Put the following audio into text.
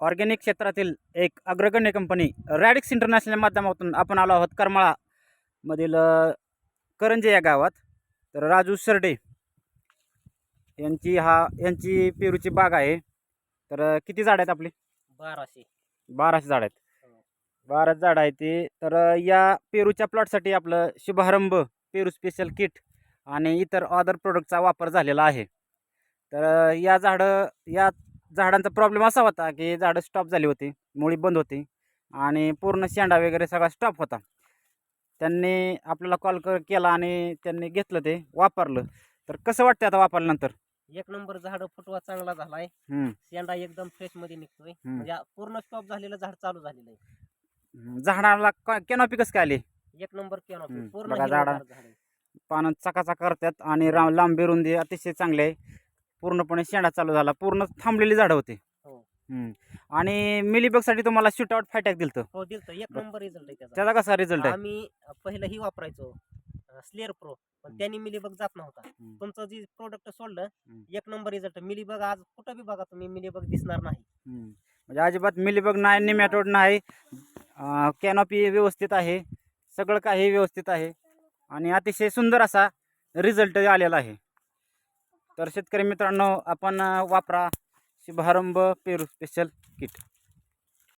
Organic क्षेत्रातील एक अग्रगण्य कंपनी रॅडिक्स इंटरनॅशनल माध्यमातून आपण आलो आहोत करमाळामधील अ, करंजे या गावात. तर राजू सरडे यांची हा यांची पेरूची बाग आहे. तर किती झाड आहेत आपली? बाराशे. बाराशे झाड आहेत. बारा झाड आहे ते. तर या पेरूच्या प्लॉटसाठी आपलं शुभारंभ पेरू स्पेशल किट आणि इतर अदर प्रोडक्टचा वापर झालेला आहे. तर या झाडं या झाडांचा प्रॉब्लेम असा होता की झाडं स्टॉप झाली होती मुळी बंद होती आणि पूर्ण शेंडा वगैरे सगळा स्टॉप होता त्यांनी आपल्याला कॉल कर केला आणि त्यांनी घेतलं ते वापरलं तर कसं वाटतं आता वापरल्यानंतर एक नंबर झाड फुटवा चांगला झालाय हम्म. शेंडा एकदम फ्रेशमध्ये निघतोय म्हणजे पूर्ण स्टॉप झालेलं झाड चालू झालेलं आहे हम्म. झाडाला कॅनॉपी कसं काय आली एक नंबर हम्म. पूर्ण बघा हिरवंगार झाडं. आहे. पानं चकाचक करतात आणि लांबी रुंदी अतिशय चांगले आहे पूर्णपणे शेंडा चालू झाला पूर्ण थांबलेली झाडं होती हो. आणि मिलीबगसाठी तुम्हाला शूट आउट फायटॅक दिलं हो दिलत एक बरं. नंबर रिझल्ट आहे त्याचा त्याचा कसा रिझल्ट आहे आम्ही पहिलं ही वापरायचो स्लेअर प्रो पण. त्यांनी मिलीबग जात नव्हता. तुमचं जे प्रोडक्ट सोडलं. एक नंबर रिझल्ट मिलीबग आज कुठं बी बघा तुम्ही मिलीबग दिसणार नाही. म्हणजे अजिबात मिलीबग नाही निमॅटोड नाही कॅनॉपी व्यवस्थित आहे सगळं काही व्यवस्थित आहे आणि अतिशय सुंदर असा रिझल्ट आलेला आहे तर शेतकरी मित्रांनो आपण वापरा शुभारंभ पेरू स्पेशल किट